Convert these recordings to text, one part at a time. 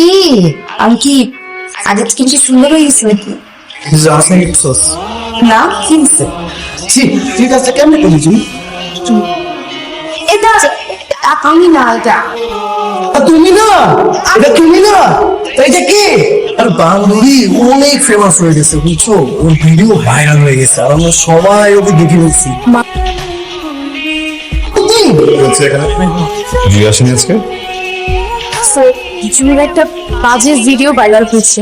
কি? আমি কি? আগে থেকে বেশি সুন্দর হয়ে গেছি নাকি? ইপসোস না কিনছে ছি ঠিক আছে কেমন তুমি? এটা আমি না এটা। তুমি না? এটা তুমি না? এটা কে? আর বান্ধবী অনেক ফেমাস হয়ে গেছে বুঝছ? ওর ভিডিও ভাইরাল হয়ে গেছে আর আমরা সবাই ওকে দেখে নিচ্ছি হচ্ছে এখানে। জি আজকে? জুমির একটা বাজে ভিডিও ভাইরাল হয়েছে।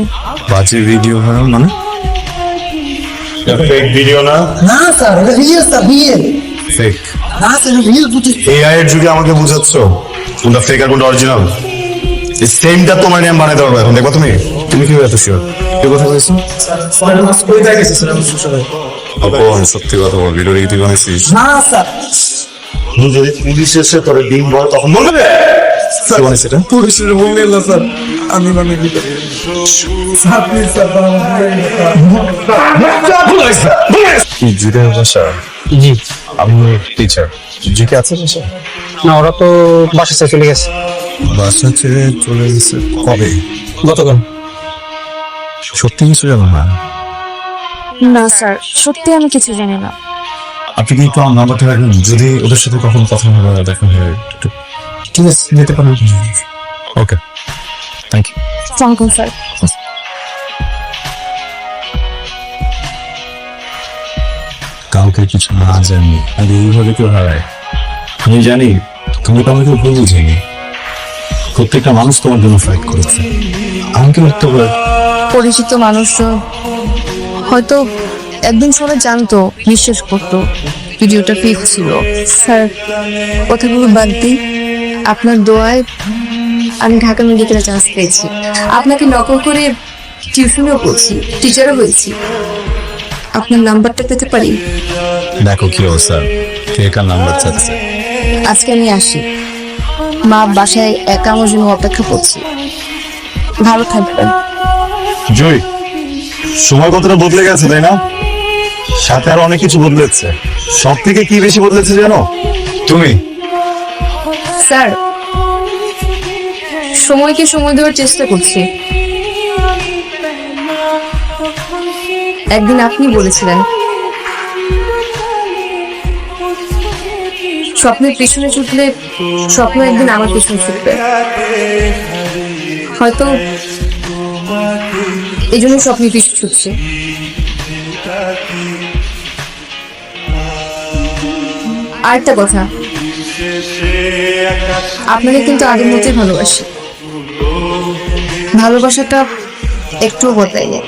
বাজে ভিডিও ভাইরাল মানে? ফেক ভিডিও না? না স্যার এটা রিয়েল স্যার রিয়েল ফেক না স্যার রিয়েল বুঝি এআই এর যুগে আমাকে বুঝাচ্ছ? কোনটা ফেক আর কোনটা অরিজিনাল এই সেমটা তোমার নিয়ে আমি বানাতে পারব এখন। দেখো তুমি। তুমি কি এত শিওর কি কথা বলছো? স্যার আমি সুসারে অপন সত্যি কথা বল ভিডিও কি তুই বানাইছিস? না স্যার। যদি পুলিশ এসে তোর ডিম বল তখন বলবে? কি বানাইছিস এটা বললেন না স্যার। আমি মানে স্যার ভাষা? জি। আমি টিচার জিকে আছে ভাষা? না ওরা তো বাসা ছেড়ে চলে গেছে। বাসা ছেড়ে চলে গেছে কবে? গতকাল। সত্যি কিছু জানো না? না স্যার সত্যি আমি কিছু জানি না। আপনি কি একটু আমার নাম্বারটা রাখবেন যদি ওদের সাথে কখনো কথা হবে দেখা হয় একটু ঠিক আছে যেতে পারেন। ওকে থ্যাংক ইউ সালামালাইকুম স্যার কাউকে কিছু না জানি। আর এইভাবে কেউ হারায়? আমি জানি তুমি তো আমাকে ভুল বুঝিনি। প্রত্যেকটা মানুষ তোমার জন্য ফাইট করেছে। আমাকে উঠতে পারে পরিচিত মানুষজন হয়তো একদিন সবাই জানতো বিশ্বাস করতো ভিডিওটা ফেক ছিল। স্যার কথাগুলো বাদ দিই আপনার দোয়ায় আমি ঢাকা মেডিকেলে চান্স পেয়েছি। আপনাকে নকল করে টিউশনও করছি টিচারও হয়েছি আপনার নাম্বারটা পেতে পারি? দেখো কি অবস্থা। কে কার নাম্বার চাচ্ছে? আজকে আমি আসি। মা বাসায় একা আমার জন্য অপেক্ষা করছি। ভালো থাকবেন। জয় সময় কতটা বদলে গেছে তাই না? সাথে আরও অনেক কিছু বদলেছে। সব থেকে কি বেশি বদলেছে জানো? তুমি। স্যার, সময়কে সময় দেওয়ার চেষ্টা করছি। একদিন আপনি বলেছিলেন, স্বপ্নের পিছনে ছুটলে স্বপ্ন একদিন আমার পিছনে ছুটবে। হয়তো এই জন্য স্বপ্নের পিছু ছুটছে। আরেকটা কথা আপনাকে কিন্তু আগের মতোই ভালোবাসি। ভালোবাসাটা একটুও বদলায়নি।